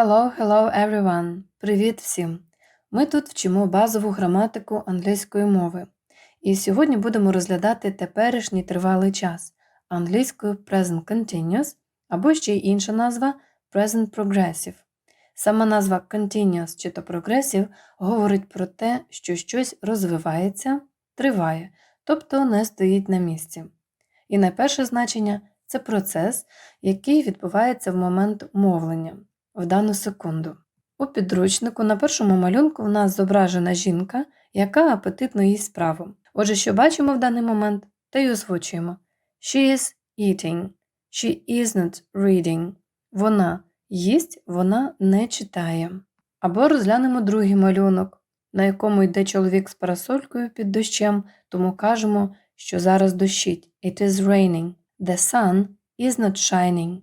Hello, hello everyone! Привіт всім! Ми тут вчимо базову граматику англійської мови. І сьогодні будемо розглядати теперішній тривалий час англійською present continuous або ще й інша назва present progressive. Сама назва continuous чи то progressive говорить про те, що щось розвивається, триває, тобто не стоїть на місці. І найперше значення це процес, який відбувається в момент мовлення в дану секунду. У підручнику на першому малюнку в нас зображена жінка, яка апетитно їсть справу. Отже, що бачимо в даний момент, та й озвучуємо. She is eating. She isn't reading. Вона їсть, вона не читає. Або розглянемо другий малюнок, на якому йде чоловік з парасолькою під дощем, тому кажемо, що зараз дощить. It is raining. The sun is not shining.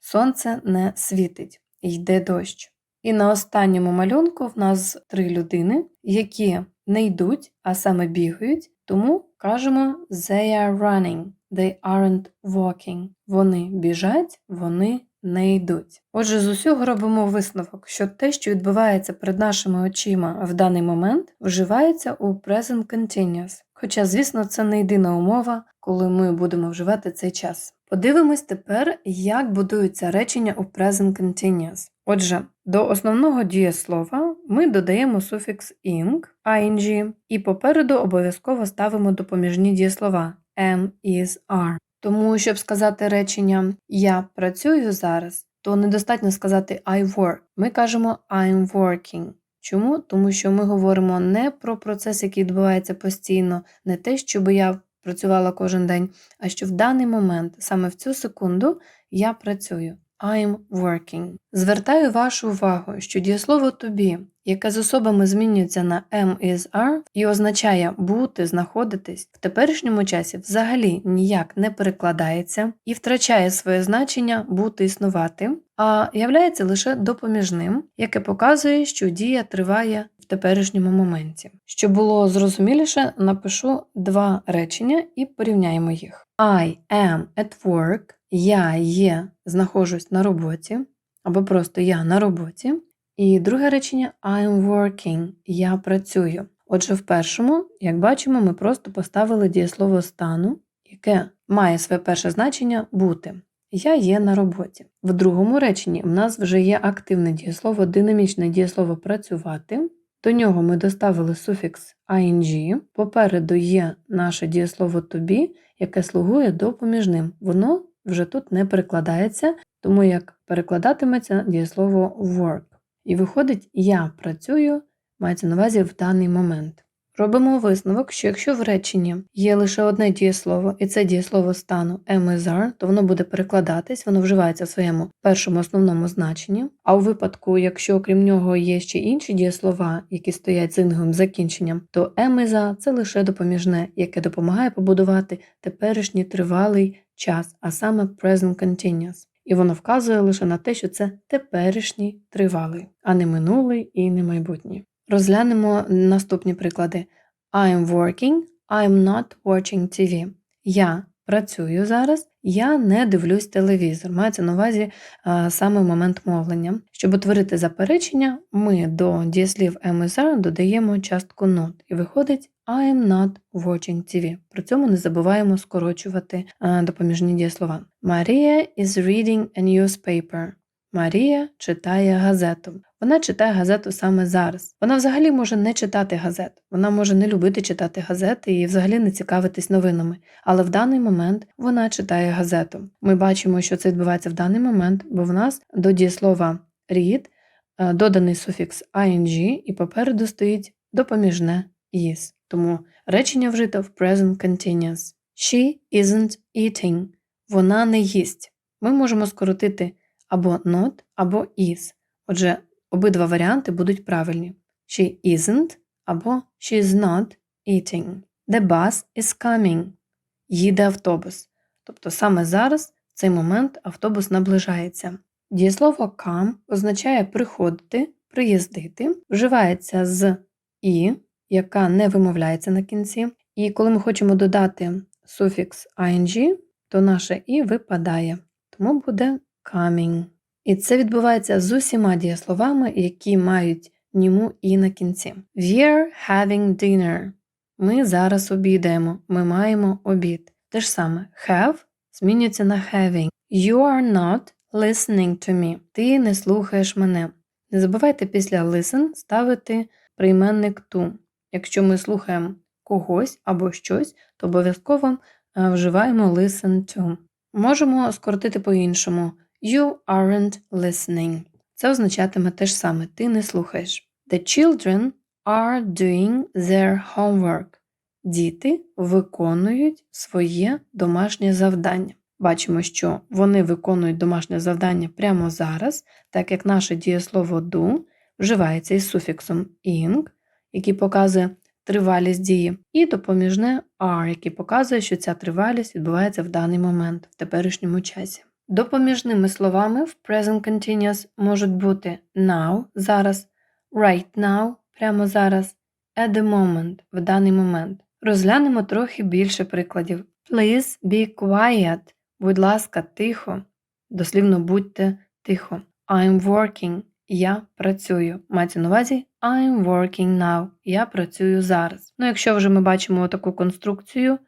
Сонце не світить йде дощ. І на останньому малюнку в нас три людини, які не йдуть, а саме бігають, тому кажемо they are running, they aren't walking. Вони біжать, вони не йдуть. Отже, з усього робимо висновок, що те, що відбувається перед нашими очима в даний момент, вживається у present continuous. Хоча, звісно, це не єдина умова, коли ми будемо вживати цей час. Подивимось тепер, як будуються речення у present continuous. Отже, до основного дієслова ми додаємо суфікс ing, ing, і попереду обов'язково ставимо допоміжні дієслова am, is, are. Тому, щоб сказати речення Я працюю зараз, то недостатньо сказати I work. Ми кажемо I'm working. Чому? Тому що ми говоримо не про процес, який відбувається постійно, не те, щоб я працювала кожен день, а що в даний момент, саме в цю секунду, я працюю. I'm working. Звертаю вашу увагу, що дієслово тобі, яке з особами змінюється на am is are і означає бути, знаходитись, в теперішньому часі взагалі ніяк не перекладається і втрачає своє значення бути існувати, а являється лише допоміжним, яке показує, що дія триває в теперішньому моменті. Щоб було зрозуміліше, напишу два речення і порівняємо їх. I am at work. Я є, знаходжусь на роботі, або просто я на роботі. І друге речення I'm working. Я працюю. Отже, в першому, як бачимо, ми просто поставили дієслово стану, яке має своє перше значення бути. Я є на роботі. В другому реченні в нас вже є активне дієслово, динамічне дієслово працювати. До нього ми доставили суфікс ing, попереду є наше дієслово тобі, яке слугує допоміжним. Воно вже тут не перекладається, тому як перекладатиметься дієслово work. І виходить, я працюю, мається на увазі в даний момент. Робимо висновок, що якщо в реченні є лише одне дієслово, і це дієслово стану am то воно буде перекладатись, воно вживається в своєму першому основному значенні. А у випадку, якщо окрім нього є ще інші дієслова, які стоять з інговим закінченням, то am це лише допоміжне, яке допомагає побудувати теперішній тривалий час, а саме present continuous. І воно вказує лише на те, що це теперішній тривалий, а не минулий і не майбутній. Розглянемо наступні приклади. I'm working, I'm not watching TV. Я працюю зараз, я не дивлюсь телевізор. Мається на увазі а, саме момент мовлення. Щоб утворити заперечення, ми до дієслів am додаємо частку not. І виходить I'm not watching TV. При цьому не забуваємо скорочувати допоміжні дієслова. Maria is reading a newspaper. Марія читає газету. Вона читає газету саме зараз. Вона взагалі може не читати газет, вона може не любити читати газети і взагалі не цікавитись новинами. Але в даний момент вона читає газету. Ми бачимо, що це відбувається в даний момент, бо в нас до дієслова read е, доданий суфікс ing і попереду стоїть допоміжне is. Тому речення вжито в present continuous. She isn't eating. Вона не їсть. Ми можемо скоротити або not, або is. Отже, обидва варіанти будуть правильні. She isn't або she is not eating. The bus is coming. Їде автобус. Тобто саме зараз, в цей момент, автобус наближається. Дієслово come означає приходити, приїздити, вживається з і, яка не вимовляється на кінці. І коли ми хочемо додати суфікс ing, то наше і випадає. Тому буде coming. І це відбувається з усіма дієсловами, які мають німу і на кінці. We're having dinner. Ми зараз обідаємо, ми маємо обід. Те ж саме have змінюється на having. You are not listening to me. Ти не слухаєш мене. Не забувайте після listen ставити прийменник to. Якщо ми слухаємо когось або щось, то обов'язково е, вживаємо listen to. Можемо скоротити по-іншому. You aren't listening. Це означатиме те ж саме, ти не слухаєш. The children are doing their homework. Діти виконують своє домашнє завдання. Бачимо, що вони виконують домашнє завдання прямо зараз, так як наше дієслово do вживається із суфіксом ing, який показує тривалість дії, і допоміжне are, який показує, що ця тривалість відбувається в даний момент, в теперішньому часі. Допоміжними словами в present continuous можуть бути now зараз, right now прямо зараз, at the moment в даний момент. Розглянемо трохи більше прикладів. Please be quiet. Будь ласка, тихо. Дослівно будьте тихо. I'm working. Я працюю. Мається на увазі I'm working now. Я працюю зараз. Ну, якщо вже ми бачимо таку конструкцію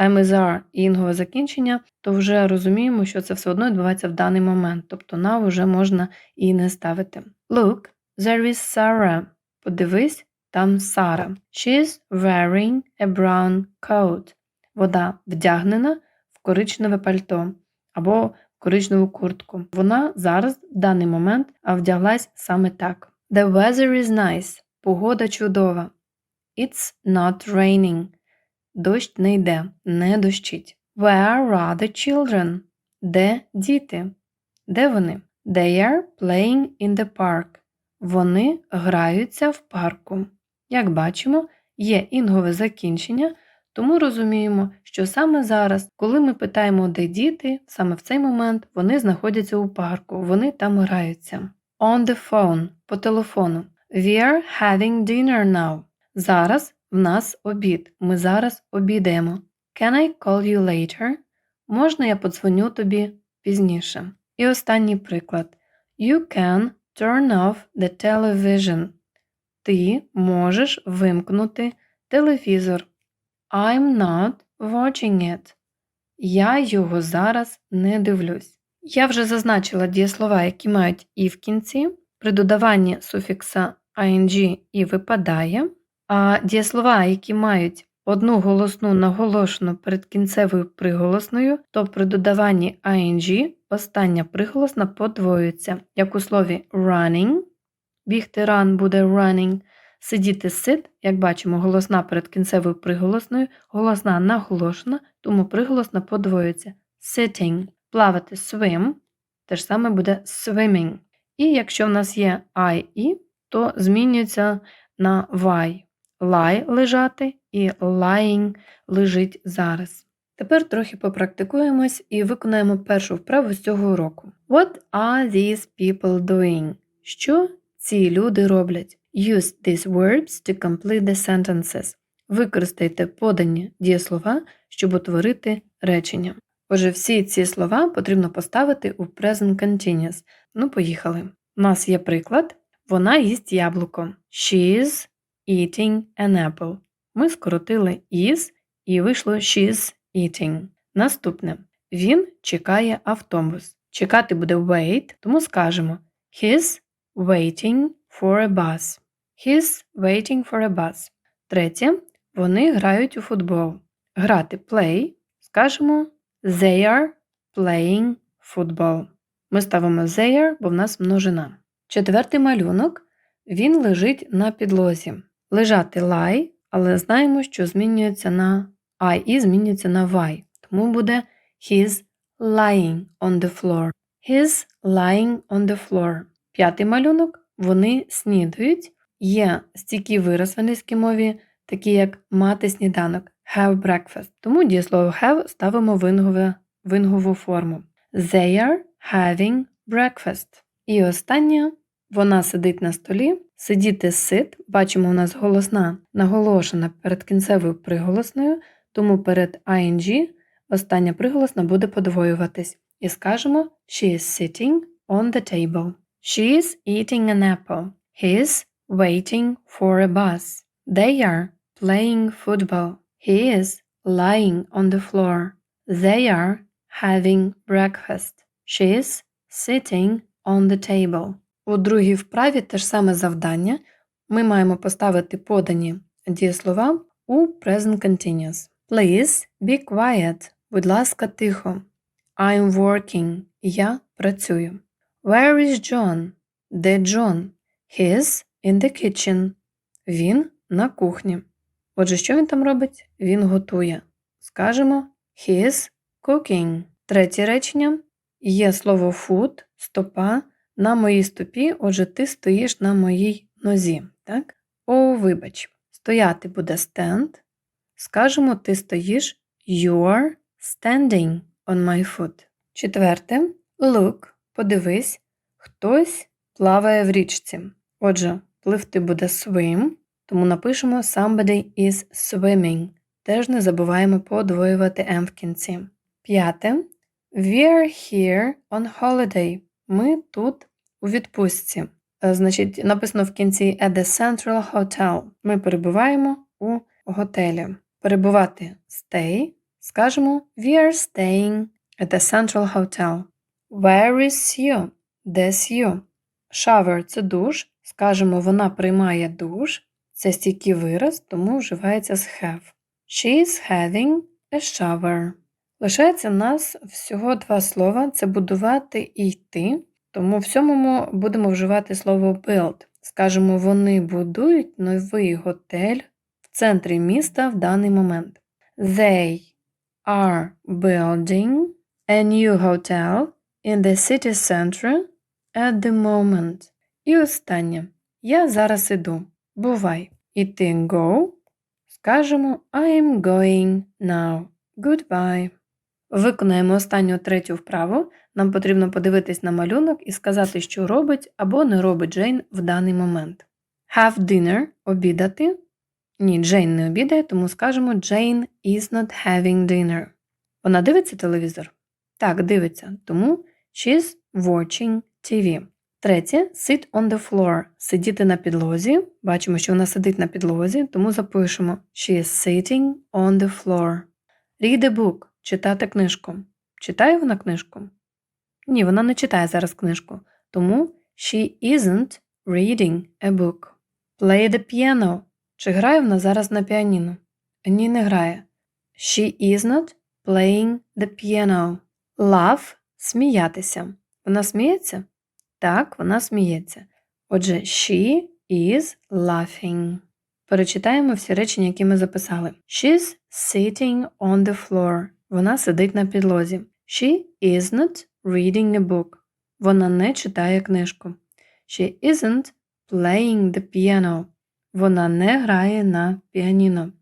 am is і інгове закінчення, то вже розуміємо, що це все одно відбувається в даний момент. Тобто now вже можна і не ставити. Look, there is Sarah. Подивись, там Сара. She's wearing a brown coat. Вода вдягнена в коричневе пальто або в коричневу куртку. Вона зараз, в даний момент, вдяглась саме так. The weather is nice. Погода чудова. It's not raining. Дощ не йде, не дощить. Where are the children? Де діти? Де вони? They are playing in the park. Вони граються в парку. Як бачимо, є інгове закінчення, тому розуміємо, що саме зараз, коли ми питаємо, де діти, саме в цей момент вони знаходяться у парку, вони там граються. On the phone по телефону. We are having dinner now. Зараз в нас обід. Ми зараз обідаємо. Can I call you later? Можна я подзвоню тобі пізніше. І останній приклад. You can turn off the television. Ти можеш вимкнути телевізор. I'm not watching it. Я його зараз не дивлюсь. Я вже зазначила дієслова, які мають і в кінці. При додаванні суфікса ing і випадає, а дієслова, які мають одну голосну наголошену перед кінцевою приголосною, то при додаванні ing остання приголосна подвоюється, як у слові running, бігти run буде running, сидіти sit, як бачимо, голосна перед кінцевою приголосною, голосна наголошена, тому приголосна подвоюється sitting, плавати swim, те ж саме буде swimming. І якщо в нас є I і, то змінюється на Y. Lie лежати і lying лежить зараз. Тепер трохи попрактикуємось і виконаємо першу вправу з цього уроку. What are these people doing? Що ці люди роблять? Use these verbs to complete the sentences. Використайте подані дієслова, щоб утворити речення. Отже, всі ці слова потрібно поставити у present continuous. Ну, поїхали. У нас є приклад. Вона їсть яблуко. She is eating an apple. Ми скоротили is і вийшло she's eating. Наступне. Він чекає автобус. Чекати буде wait, тому скажемо He's waiting for a bus. He's waiting for a bus. Третє. Вони грають у футбол. Грати play. Скажемо They are playing football. Ми ставимо they are, бо в нас множина. Четвертий малюнок. Він лежить на підлозі. Лежати lie, але знаємо, що змінюється на I і змінюється на Y. Тому буде he's lying on the floor. He's lying on the floor. П'ятий малюнок. Вони снідають. Є стійкий вираз в англійській мові, такі як мати сніданок have breakfast. Тому дієслово have ставимо в інгове- в інгову форму. They are having breakfast. І останнє вона сидить на столі. Сидіти сит, бачимо, у нас голосна наголошена перед кінцевою приголосною, тому перед ing остання приголосна буде подвоюватись. І скажемо She is sitting on the table. She is eating an apple. He is waiting for a bus. They are playing football. He is lying on the floor. They are having breakfast. She is sitting on the table. У другій вправі те ж саме завдання. Ми маємо поставити подані дієслова у present continuous. Please be quiet. Будь ласка, тихо. I'm working. Я працюю. Where is John? Де Джон? He's in the kitchen. Він на кухні. Отже, що він там робить? Він готує. Скажемо He's cooking. Третє речення. Є слово foot, стопа. На моїй стопі, отже, ти стоїш на моїй нозі. Так? О, вибач. Стояти буде stand. Скажемо, ти стоїш You are standing on my foot. Четверте. Look. Подивись. Хтось плаває в річці. Отже, пливти буде swim, тому напишемо Somebody is swimming. Теж не забуваємо подвоювати M в кінці. П'яте. We're here on holiday. Ми тут у відпустці. Е, Значить, написано в кінці at the Central Hotel. Ми перебуваємо у готелі. Перебувати stay. Скажемо We are staying at the Central Hotel. Where is Sue? Де Sue? Shower – це душ. Скажемо, вона приймає душ. Це стійкий вираз, тому вживається з have. She is having a shower. Лишається в нас всього два слова: це будувати і йти. Тому в сьомому будемо вживати слово build. Скажемо, вони будують новий готель в центрі міста в даний момент. They are building a new hotel in the city center at the moment. І останнє. Я зараз іду. Бувай. Іти go. Скажемо I'm going now. Goodbye. Виконаємо останню третю вправу. Нам потрібно подивитись на малюнок і сказати, що робить або не робить Джейн в даний момент. Have dinner обідати. Ні, Джейн не обідає, тому скажемо Jane is not having dinner. Вона дивиться телевізор? Так, дивиться, тому she's watching TV. Третє sit on the floor. Сидіти на підлозі. Бачимо, що вона сидить на підлозі, тому запишемо She is sitting on the floor. Read a book. Читати книжку. Читає вона книжку? Ні, вона не читає зараз книжку. Тому she isn't reading a book. Play the piano. Чи грає вона зараз на піаніно? Ні, не грає. She is not playing the piano. Laugh – сміятися. Вона сміється? Так, вона сміється. Отже, she is laughing. Перечитаємо всі речення, які ми записали. She's sitting on the floor. Вона сидить на підлозі. She is not reading a book. Вона не читає книжку. She isn't playing the piano. Вона не грає на піаніно.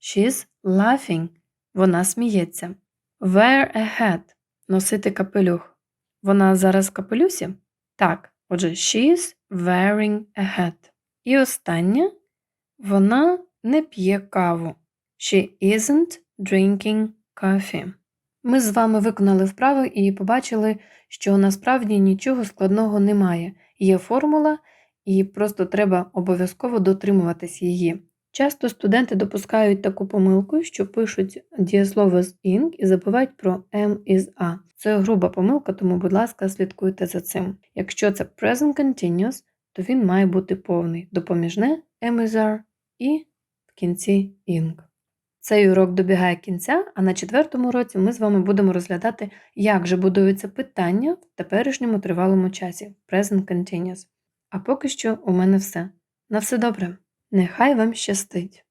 She's laughing. Вона сміється. Wear a hat. Носити капелюх. Вона зараз в капелюсі? Так. Отже, she's wearing a hat. І останнє. Вона не п'є каву. She isn't drinking coffee. Ми з вами виконали вправи і побачили, що насправді нічого складного немає. Є формула, і просто треба обов'язково дотримуватись її. Часто студенти допускають таку помилку, що пишуть дієслово з ing і забувають про M із A. Це груба помилка, тому, будь ласка, слідкуйте за цим. Якщо це present continuous, то він має бути повний, допоміжне M із R і в кінці ing. Цей урок добігає кінця, а на четвертому році ми з вами будемо розглядати, як же будуються питання в теперішньому тривалому часі present continuous. А поки що у мене все. На все добре. Нехай вам щастить!